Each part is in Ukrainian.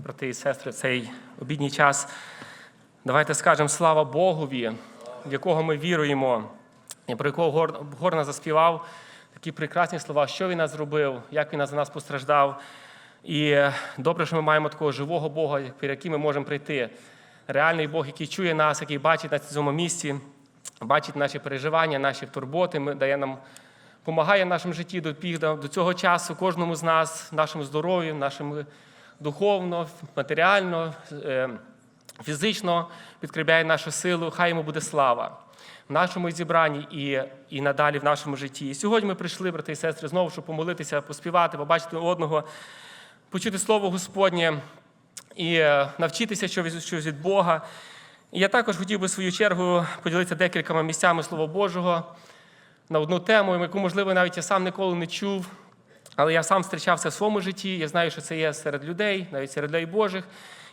брати і сестри, в цей обідній час. Давайте скажемо слава Богові, в якого ми віруємо, і про якого Горна заспівав такі прекрасні слова, що він нас зробив, як він за нас постраждав. І добре, що ми маємо такого живого Бога, перед яким ми можемо прийти. Реальний Бог, який чує нас, який бачить на цьому місці, бачить наші переживання, наші турботи, дає нам, допомагає в нашому житті до цього часу, кожному з нас, нашому здоров'ю, нашому духовно, матеріально, е, фізично підкріпляє нашу силу. Хай йому буде слава в нашому зібранні і, і надалі в нашому житті. І сьогодні ми прийшли, брати і сестри, знову, щоб помолитися, поспівати, побачити одного, почути слово Господнє і е, навчитися щось щось від Бога. І я також хотів би в свою чергу поділитися декількома місцями Слова Божого на одну тему, яку, можливо, навіть я сам ніколи не чув. Але я сам зустрічався в своєму житті. Я знаю, що це є серед людей, навіть серед людей Божих.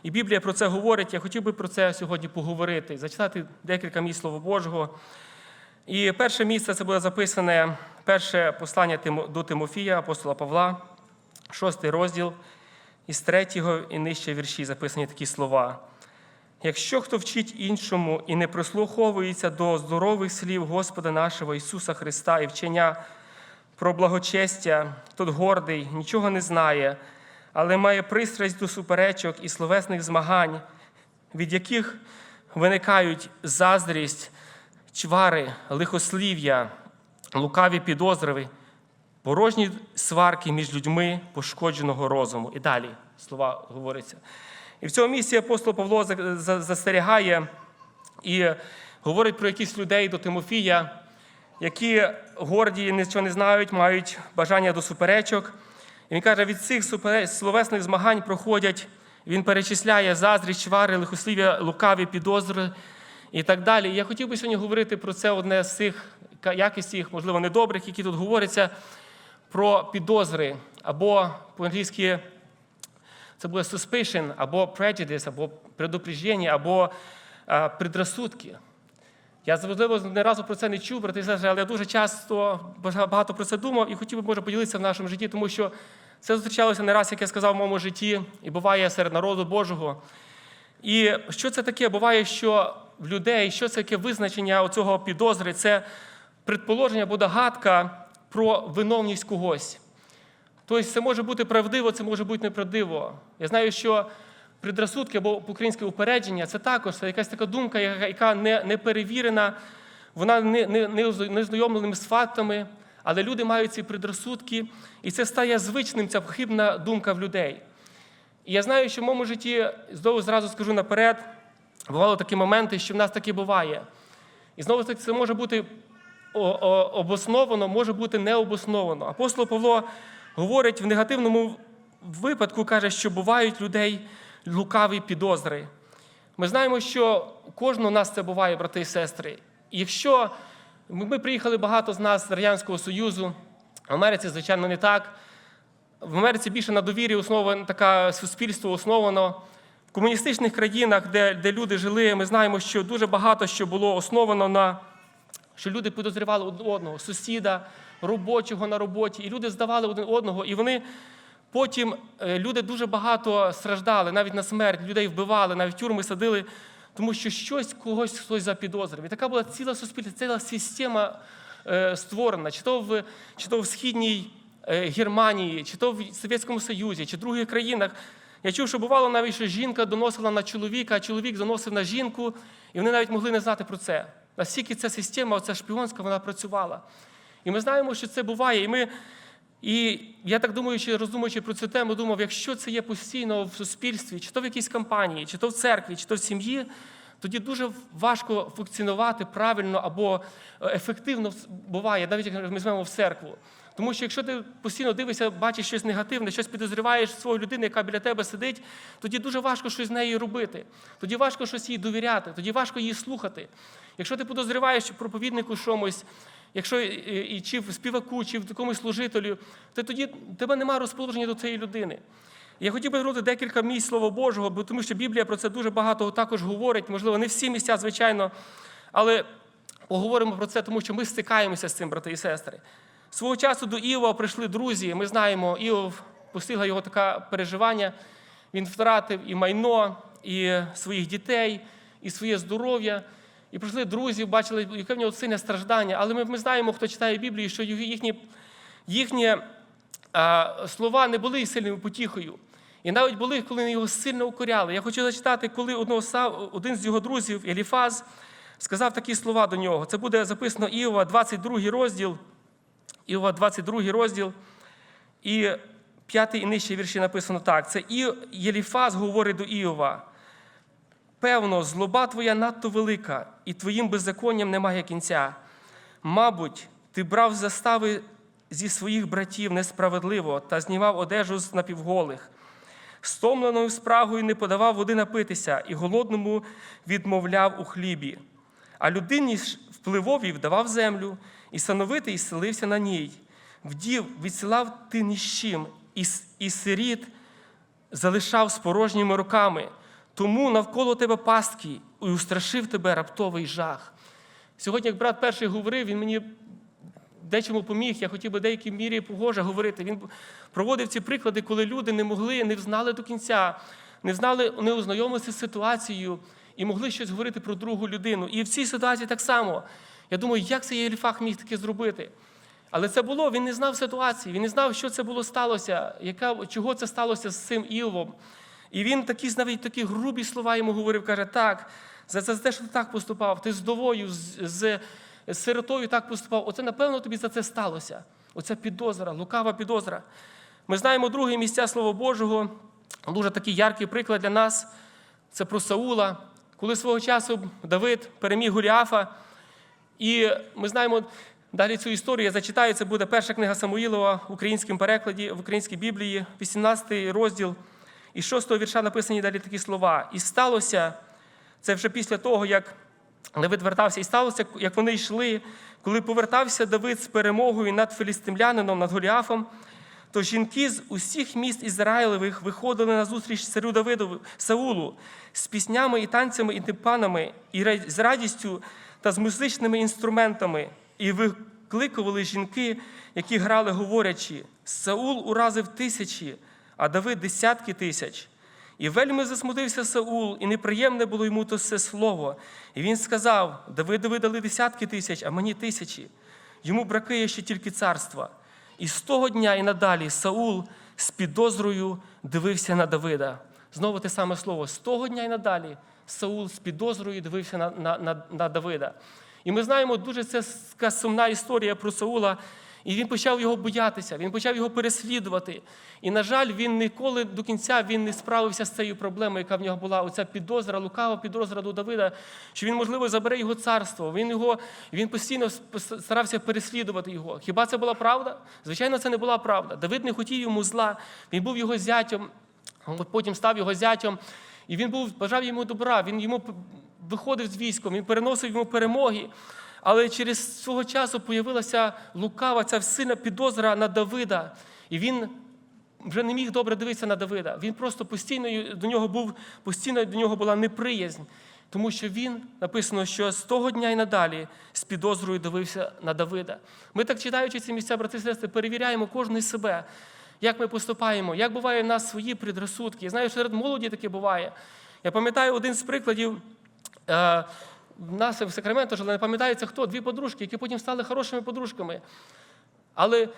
І Біблія про це говорить. Я хотів би про це сьогодні поговорити, зачитати декілька місць Слова Божого. І перше місце це буде записане перше послання до Тимофія, апостола Павла, шостий розділ, із третього і нижче вірші записані такі слова. Якщо хто вчить іншому і не прислуховується до здорових слів Господа нашого Ісуса Христа і вчення про благочестя, тот гордий, нічого не знає, але має пристрасть до суперечок і словесних змагань, від яких виникають заздрість, чвари, лихослів'я, лукаві підозри, порожні сварки між людьми пошкодженого розуму. І далі слова говоряться. І в цьому місці апостол Павло за- за- застерігає і говорить про якісь людей до Тимофія, які горді, нічого не знають, мають бажання до суперечок. І він каже, від цих словесних змагань проходять, він перечисляє заздрість, чвари, лихослів'я, лукаві підозри і так далі. І я хотів би сьогодні говорити про це одне з цих якостей, можливо, недобрих, які тут говоряться, про підозри, або по-англійськи це буде suspicion, або prejudice, або предупреждення, або предрассудки. Я можливо не разу про це не чув, брати сестри, але я дуже часто багато про це думав і хотів би, може, поділитися в нашому житті, тому що це зустрічалося не раз, як я сказав, в моєму житті, і буває серед народу Божого. І що це таке? Буває, що в людей, що це таке визначення оцього підозри, це предположення або догадка про виновність когось. Тобто це може бути правдиво, це може бути неправдиво. Я знаю, що предрасудки або по-українськи упередження це також якась така думка, яка не, не перевірена, вона не, не, не, оз- не знайомлена з фактами, але люди мають ці предрасудки, і це стає звичним, ця хибна думка в людей. І я знаю, що в моєму житті, знову зразу скажу наперед, бували такі моменти, що в нас таке буває. І знову ж таки, це може бути обосновано, може бути необосновано. Апостол Павло говорить в негативному випадку, каже, що бувають людей лукаві підозри. Ми знаємо, що кожного нас це буває, брати і сестри. І якщо ми приїхали багато з нас з Радянського Союзу, в Америці, звичайно, не так. В Америці більше на довірі основано таке суспільство основано. В комуністичних країнах, де, де люди жили, ми знаємо, що дуже багато що було основано на що люди підозрювали один одного, сусіда, робочого на роботі, і люди здавали один одного, і вони потім е, люди дуже багато страждали, навіть на смерть, людей вбивали, навіть тюрми садили, тому що щось когось хтось запідозрив. І така була ціла суспільство, ціла система е, створена, чи то в, чи то в східній е, Германії, чи то в Совєтському Союзі, чи в других країнах. Я чув, що бувало навіть, що жінка доносила на чоловіка, а чоловік заносив на жінку, і вони навіть могли не знати про це. Наскільки ця система, оця шпіонська, вона працювала. І ми знаємо, що це буває. І ми, і я так думаю, що роздумуючи про цю тему, думав, якщо це є постійно в суспільстві, чи то в якійсь компанії, чи то в церкві, чи то в сім'ї, тоді дуже важко функціонувати правильно або е, ефективно буває, навіть як ми візьмемо в церкву. Тому що якщо ти постійно дивишся, бачиш щось негативне, щось підозріваєш свою людину, яка біля тебе сидить, тоді дуже важко щось з нею робити. Тоді важко щось їй довіряти, тоді важко її слухати. Якщо ти підозріваєш проповіднику чомусь, якщо і, чи в співаку, чи в якомусь служителю, то тоді тебе немає розположення до цієї людини. Я хотів би звернути декілька місць Слова Божого, бо тому що Біблія про це дуже багато також говорить. Можливо, не всі місця, звичайно, але поговоримо про це, тому що ми стикаємося з цим, брати і сестри. Свого часу до Іова прийшли друзі. Ми знаємо, Іов постигла його таке переживання. він втратив і майно, і своїх дітей, і своє здоров'я. І прийшли друзі, бачили, яке в нього сильне страждання. Але ми, ми знаємо, хто читає Біблію, що їхні, їхні а, слова не були сильною потіхою. І навіть були, коли його сильно укоряли. Я хочу зачитати, коли одного, один з його друзів, Еліфаз, сказав такі слова до нього. Це буде записано Іова, 22 розділ. Іова, 22 розділ. І п'ятий і нижче вірші написано так: це Єліфаз говорить до Іова. Певно, злоба твоя надто велика, і твоїм беззаконням немає кінця. Мабуть, ти брав застави зі своїх братів несправедливо та знімав одежу з напівголих. Стомленою спрагою не подавав води напитися, і голодному відмовляв у хлібі. А людині ж впливові вдавав землю, і сановитий селився на ній. Вдів відсилав ти ні з чим, і сиріт залишав з порожніми руками. Тому навколо тебе пастки, і устрашив тебе раптовий жах. Сьогодні, як брат перший говорив, він мені дечому поміг, я хотів би в деякій мірі погоже говорити. Він проводив ці приклади, коли люди не могли, не знали до кінця, не знали, не ознайомилися з ситуацією і могли щось говорити про другу людину. І в цій ситуації так само. Я думаю, як цей Єліфах міг таке зробити? Але це було, він не знав ситуації, він не знав, що це було сталося, яка, чого це сталося з цим Іовом. І він такі, навіть такі грубі слова йому говорив, каже, так, за, за те, що ти так поступав, ти з довою, з, з, з сиротою так поступав. Оце, напевно, тобі за це сталося. Оця підозра, лукава підозра. Ми знаємо друге місця Слова Божого, дуже такий яркий приклад для нас. Це про Саула, коли свого часу Давид переміг Голіафа. І ми знаємо далі цю історію. Я зачитаю. Це буде перша книга Самуїлова в українському перекладі, в українській Біблії, 18 розділ. І з 6 вірша написані далі такі слова. І сталося, це вже після того, як Давид вертався, і сталося, як вони йшли, коли повертався Давид з перемогою над філістимлянином, над Голіафом, то жінки з усіх міст Ізраїлевих виходили на зустріч царю Давидову Саулу з піснями і танцями і тимпанами, і з радістю та з музичними інструментами, і викликували жінки, які грали, говорячи: Саул уразив тисячі, а Давид десятки тисяч. І вельми засмутився Саул, і неприємне було йому то все слово. І він сказав: Давидові дали десятки тисяч, а мені тисячі. Йому бракує ще тільки царства. І з того дня і надалі Саул з підозрою дивився на Давида. Знову те саме слово. З того дня і надалі Саул з підозрою дивився на, на, на, на Давида. І ми знаємо дуже це сумна історія про Саула. І він почав його боятися, він почав його переслідувати. І, на жаль, він ніколи до кінця він не справився з цією проблемою, яка в нього була. Оця підозра, лукава підозра до Давида, що він, можливо, забере його царство. Він його він постійно старався переслідувати його. Хіба це була правда? Звичайно, це не була правда. Давид не хотів йому зла, він був його зятем, потім став його зятем. І він був, бажав йому добра, він йому виходив з військом, він переносив йому перемоги. Але через свого часу появилася лукава, ця сильна підозра на Давида. І він вже не міг добре дивитися на Давида. Він просто постійно до нього був, постійно до нього була неприязнь. Тому що він написано, що з того дня і надалі з підозрою дивився на Давида. Ми так читаючи ці місця, брати і сестри, перевіряємо кожен себе, як ми поступаємо, як буває в нас свої предрассудки. Я знаю, що серед молоді таке буває. Я пам'ятаю один з прикладів. В нас в Сакраменто жили, не пам'ятається хто, дві подружки, які потім стали хорошими подружками. Але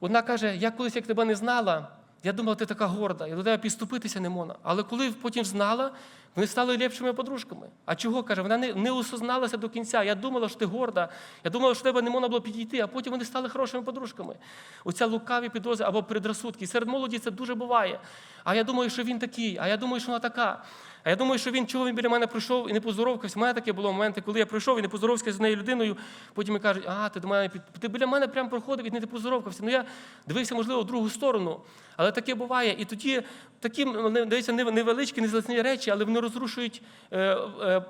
одна каже: я колись як тебе не знала, я думала, ти така горда, я до тебе підступитися не можна. Але коли потім знала, вони стали ліпшими подружками. А чого каже? Вона не, не осозналася до кінця. Я думала, що ти горда, я думала, що тебе не можна було підійти, а потім вони стали хорошими подружками. Оця лукаві підозри або предрассудки. Серед молоді це дуже буває. А я думаю, що він такий, а я думаю, що вона така. А я думаю, що він чого він біля мене прийшов і не поздоровкався. У мене таке було моменти, коли я прийшов і не поздоровкався з нею людиною. Потім мені кажуть, а ти до мене під ти біля мене прямо проходив і не поздоровкався. Ну я дивився, можливо, в другу сторону. Але таке буває. І тоді такі дивіться, невеличкі, незалежні речі, але вони розрушують. Е, е,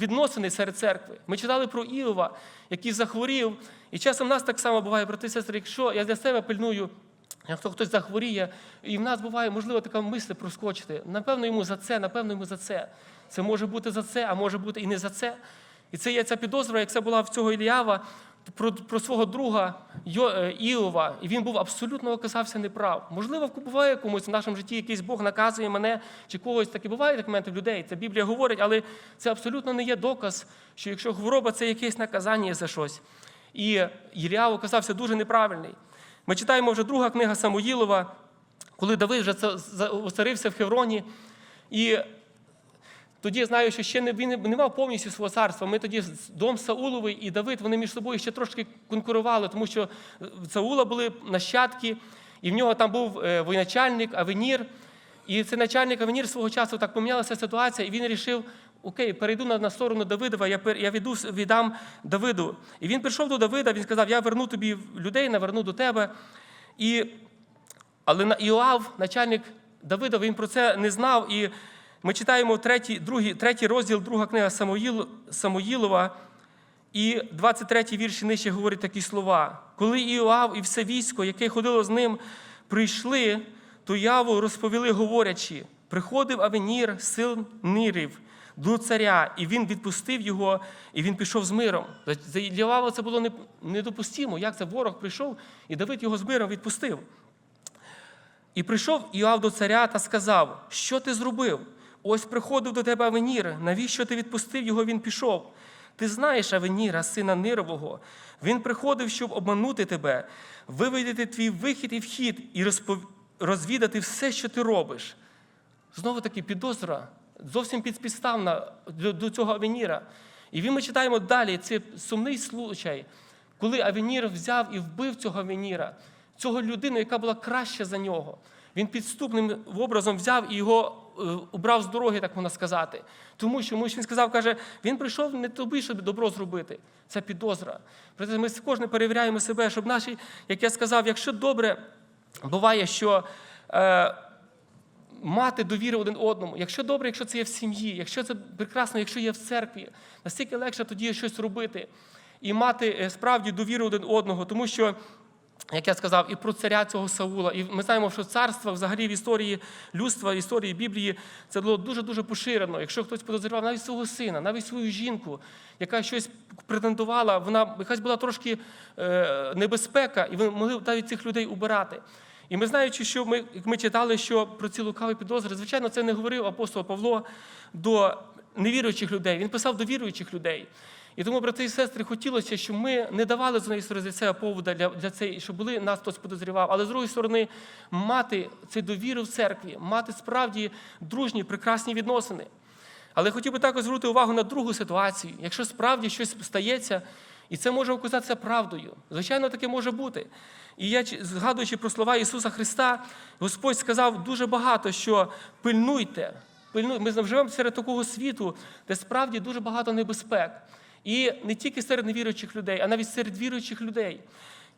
Відносини серед церкви. Ми читали про Іова, який захворів. І часом нас так само буває, брати сестри, якщо я для себе пильную, Якщо хтось захворіє, і в нас буває, можливо, така мисль проскочити. Напевно, йому за це, напевно, йому за це. Це може бути за це, а може бути і не за це. І це є ця підозра, як це була в цього Іліява, про, про свого друга е, Іова, і він був абсолютно оказався неправ. Можливо, буває комусь в нашому житті якийсь Бог наказує мене чи когось таке. Буває такі моменти в людей. Це Біблія говорить, але це абсолютно не є доказ, що якщо хвороба це якесь наказання за щось. І Ілля оказався дуже неправильний. Ми читаємо вже друга книга Самуїлова, коли Давид вже це- в Хевроні. І тоді я знаю, що ще не, він не мав повністю свого царства. Ми тоді дом Сауловий і Давид вони між собою ще трошки конкурували, тому що в Саула були нащадки, і в нього там був е, воєначальник Авенір. І цей начальник Авенір свого часу так помінялася ситуація, і він вирішив, окей, перейду на, на сторону Давидова, я, я віду, віддам Давиду. І він прийшов до Давида, він сказав: Я верну тобі людей, наверну до тебе. І але на- Іоав, начальник Давида, він про це не знав. І ми читаємо третій, другий, третій розділ, друга книга Самоїл, Самоїлова, і 23 вірші нижче говорить такі слова. Коли Іоав і все військо, яке ходило з ним, прийшли, то яву розповіли, говорячи: приходив Авенір, сил Нирів, до царя, і він відпустив його, і він пішов з миром. За Іоава це було недопустимо. Як це ворог прийшов, і Давид його з миром відпустив. І прийшов Іоав до царя та сказав: Що ти зробив? Ось приходив до тебе Авенір. Навіщо ти відпустив його? Він пішов. Ти знаєш Авеніра, сина Нирового. Він приходив, щоб обманути тебе, виведити твій вихід і вхід, і розпов... розвідати все, що ти робиш. Знову таки підозра, зовсім підспідставна до, цього Авеніра. І ми читаємо далі. Це сумний случай, коли Авенір взяв і вбив цього Авеніра, цього людину, яка була краща за нього. Він підступним образом взяв і його е, убрав з дороги, так можна сказати. Тому що він сказав, каже, він прийшов не тобі, щоб добро зробити. Це підозра. Проте Ми кожен перевіряємо себе, щоб наші, як я сказав, якщо добре буває, що. Е, мати довіру один одному. Якщо добре, якщо це є в сім'ї, якщо це прекрасно, якщо є в церкві, настільки легше тоді щось робити і мати е, справді довіру один одного, тому що. Як я сказав, і про царя цього Саула, і ми знаємо, що царство взагалі в історії людства, в історії Біблії це було дуже дуже поширено. Якщо хтось подозрівав навіть свого сина, навіть свою жінку, яка щось претендувала, вона якась була трошки е, небезпека, і вони могли навіть цих людей убирати. І ми знаючи, що ми, ми читали, що про ці лукаві підозри, звичайно, це не говорив апостол Павло до невіруючих людей. Він писав до віруючих людей. І тому, брати і сестри, хотілося, щоб ми не давали з однієї сторони цього повода для, для цієї, щоб були нас хтось подозрівав, але з другої сторони, мати цю довіру в церкві, мати справді дружні, прекрасні відносини. Але хотів би також звернути увагу на другу ситуацію. Якщо справді щось стається, і це може оказатися правдою. Звичайно, таке може бути. І я, згадуючи про слова Ісуса Христа, Господь сказав дуже багато, що пильнуйте. пильнуйте. Ми живемо серед такого світу, де справді дуже багато небезпек. І не тільки серед невіруючих людей, а навіть серед віруючих людей.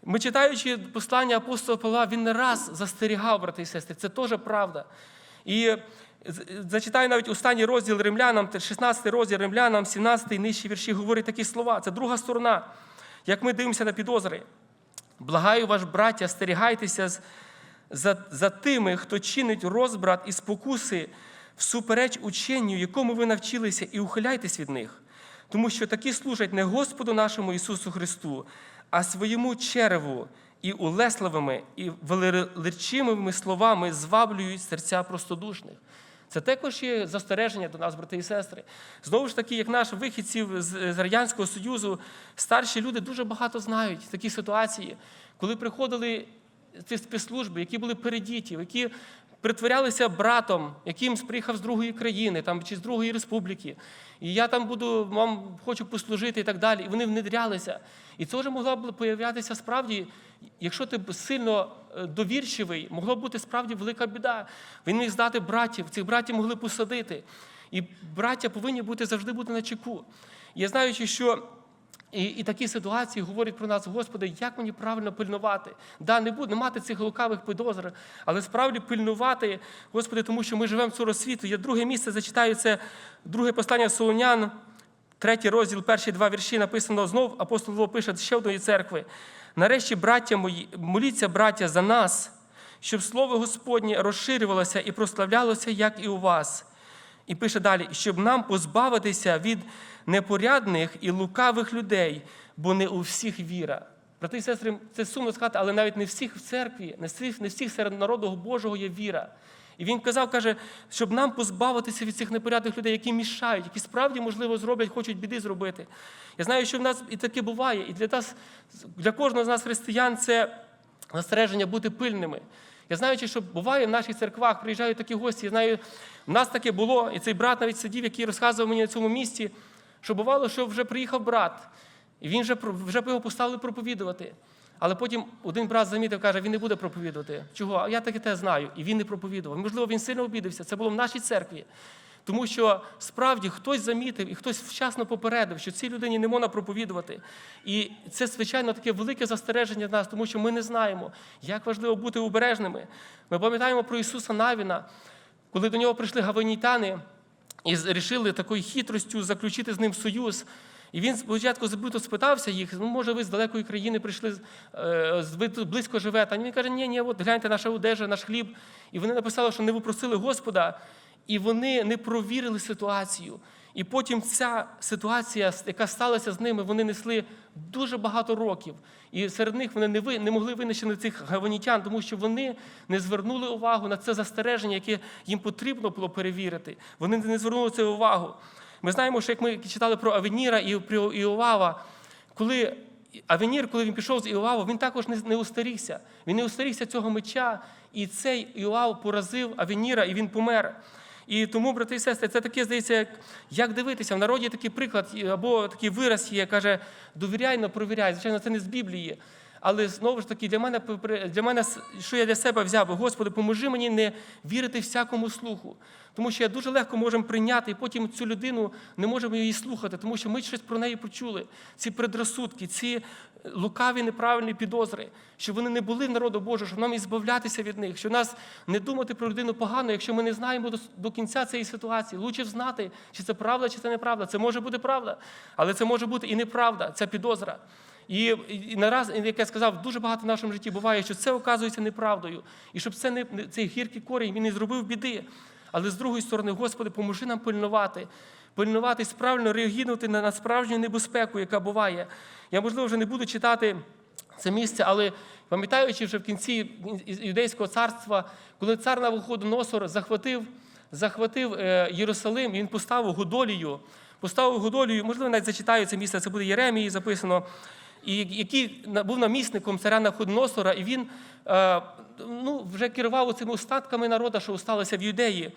Ми читаючи послання апостола Павла, він не раз застерігав, брати і сестри. Це теж правда. І зачитаю навіть останній розділ римлянам, 16 розділ римлянам, 17 нижчі вірші говорить такі слова. Це друга сторона, як ми дивимося на підозри. Благаю ваш, браття, стерігайтеся за, за тими, хто чинить розбрат і спокуси всупереч ученню, якому ви навчилися, і ухиляйтесь від них. Тому що такі служать не Господу нашому Ісусу Христу, а своєму череву і улесливими, і величимими словами зваблюють серця простодушних. Це також є застереження до нас, брати і сестри. Знову ж таки, як наш вихідців з Радянського Союзу, старші люди дуже багато знають такі ситуації, коли приходили ці спецслужби, які були передіті, які притворялися братом, яким приїхав з другої країни там, чи з другої республіки. І я там буду, вам хочу послужити і так далі. І вони внедрялися. І це вже могла б появлятися справді, якщо ти сильно е, довірчивий, могло б бути справді велика біда. Він міг здати братів, цих братів могли посадити. І браття повинні бути завжди бути на чеку. Я знаючи, що і, і такі ситуації говорять про нас, Господи, як мені правильно пильнувати? Да, не буду не мати цих лукавих підозр, але справді пильнувати, Господи, тому що ми живемо в цьому світу. Я друге місце зачитаю це друге послання Солонян, третій розділ, перші два вірші написано знов. Апостол Павло пише ще одної церкви. Нарешті, браття мої, моліться, браття, за нас, щоб слово Господнє розширювалося і прославлялося, як і у вас. І пише далі, щоб нам позбавитися від непорядних і лукавих людей, бо не у всіх віра. Брати і сестри, це сумно сказати, але навіть не всіх в церкві, не всіх, не всіх серед народу Божого є віра. І він казав, каже, щоб нам позбавитися від цих непорядних людей, які мішають, які справді, можливо, зроблять, хочуть біди зробити. Я знаю, що в нас і таке буває, і для нас, для кожного з нас, християн, це застереження бути пильними. Я знаю, що буває в наших церквах, приїжджають такі гості. Я знаю, в нас таке було, і цей брат навіть сидів, який розказував мені на цьому місці, що бувало, що вже приїхав брат, і він вже, вже його поставили проповідувати. Але потім один брат замітив, каже, він не буде проповідувати. Чого? А я таке те знаю. І він не проповідував. Можливо, він сильно обідався. Це було в нашій церкві. Тому що справді хтось замітив і хтось вчасно попередив, що цій людині не можна проповідувати. І це, звичайно, таке велике застереження в нас, тому що ми не знаємо, як важливо бути обережними. Ми пам'ятаємо про Ісуса Навіна, коли до нього прийшли гаванітяни і вирішили такою хитростю заключити з ним союз. І він спочатку забито спитався їх, ну, може, ви з далекої країни прийшли, е, ви тут близько живете. А він каже, ні, ні, от гляньте наша одежа, наш хліб. І вони написали, що не випросили Господа, і вони не провірили ситуацію. І потім ця ситуація, яка сталася з ними, вони несли дуже багато років. І серед них вони не, ви, не могли винищити цих гаванітян, тому що вони не звернули увагу на це застереження, яке їм потрібно було перевірити. Вони не звернули це увагу. Ми знаємо, що як ми читали про Авеніра і про Іовава, коли Авенір, коли він пішов з Іоваву, він також не, устарігся. Він не устарігся цього меча, і цей Іоав поразив Авеніра, і він помер. І тому, брати і сестри, це таке здається, як, як дивитися. В народі такий приклад або такий вираз є, каже, довіряй, но провіряй. Звичайно, це не з Біблії. Але знову ж таки, для мене, для мене, що я для себе взяв, Господи, поможи мені не вірити всякому слуху. Тому що я дуже легко можемо прийняти, і потім цю людину не можемо її слухати, тому що ми щось про неї почули. Ці предрозсудки, ці лукаві неправильні підозри, що вони не були народу Божого, щоб нам і збавлятися від них, що нас не думати про людину погано, якщо ми не знаємо до кінця цієї ситуації. Лучше знати, чи це правда, чи це неправда. Це може бути правда, але це може бути і неправда, ця підозра. І, і нараз, як я сказав, дуже багато в нашому житті буває, що це оказується неправдою. І щоб це не, цей гіркий корінь він не зробив біди. Але з другої сторони, Господи, поможи нам пильнувати, пильнувати, правильно реагувати на, на справжню небезпеку, яка буває. Я, можливо, вже не буду читати це місце, але пам'ятаючи вже в кінці юдейського царства, коли цар Навуходоносор захватив, захватив е, Єрусалим, він поставив Годолію, поставив Годолію, можливо, навіть зачитаю це місце, це буде Єремії записано, і який був намісником царя Навуходоносора, і він е, ну, вже керував цими остатками народу, що осталося в Юдеї.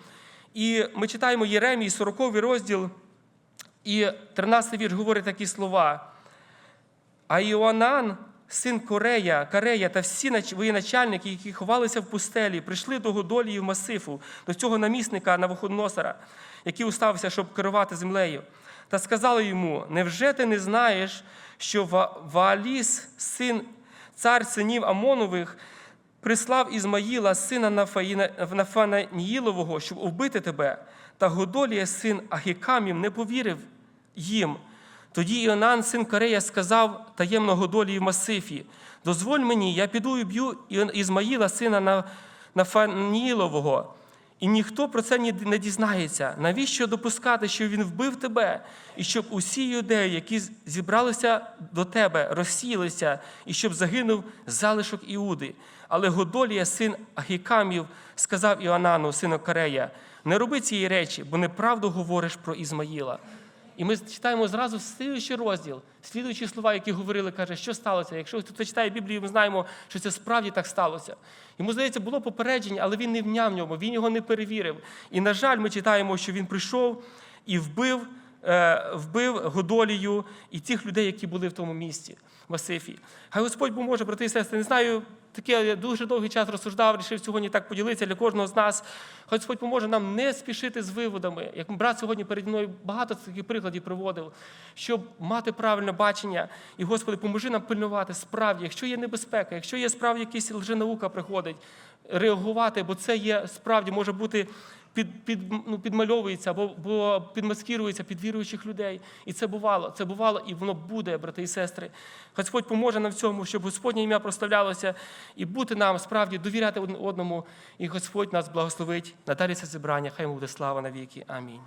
І ми читаємо Єремії, 40 розділ, і 13 вірш говорить такі слова. А Іоанан, син Корея, Карея та всі воєначальники, які ховалися в пустелі, прийшли до Годолії в Масифу, до цього намісника Навуходоносора, який уставився, щоб керувати землею. Та сказали йому: Невже ти не знаєш, що Вааліс, син цар синів Амонових, прислав Ізмаїла, сина Нафанаїлового, щоб убити тебе? Та Годолія, син Ахікамів, не повірив їм. Тоді Іонан, син Карея, сказав таємно Годолії в Масифі: Дозволь мені, я піду і б'ю Ізмаїла, сина На- Нафанілового. І ніхто про це не дізнається. Навіщо допускати, що він вбив тебе, і щоб усі юдеї, які зібралися до тебе, розсіялися, і щоб загинув залишок Іуди. Але Годолія, син Ахікамів, сказав Іоанану, сину Карея, не роби цієї речі, бо неправду говориш про Ізмаїла. І ми читаємо зразу слідуючий розділ, слідуючі слова, які говорили, каже, що сталося. Якщо хто читає Біблію, ми знаємо, що це справді так сталося. Йому здається, було попередження, але він не вняв ньому, він його не перевірив. І, на жаль, ми читаємо, що він прийшов і вбив, е, вбив Годолію і тих людей, які були в тому місті, в Масифі. Хай Господь поможе, брати і сестри. Не знаю, таке я дуже довгий час розсуждав, рішив сьогодні так поділитися для кожного з нас. Господь поможе нам не спішити з виводами. Як брат сьогодні переді мною багато таких прикладів приводив, щоб мати правильне бачення. І, Господи, поможи нам пильнувати справді, якщо є небезпека, якщо є справді якась лженаука приходить, реагувати, бо це є справді може бути. Під, під, ну, підмальовується або, або підмаскірується під віруючих людей. І це бувало, це бувало, і воно буде, брати і сестри. Господь поможе нам в цьому, щоб Господнє ім'я прославлялося і бути нам справді довіряти одному. І Господь нас благословить. Надалі це зібрання. Хай йому буде слава навіки. Амінь.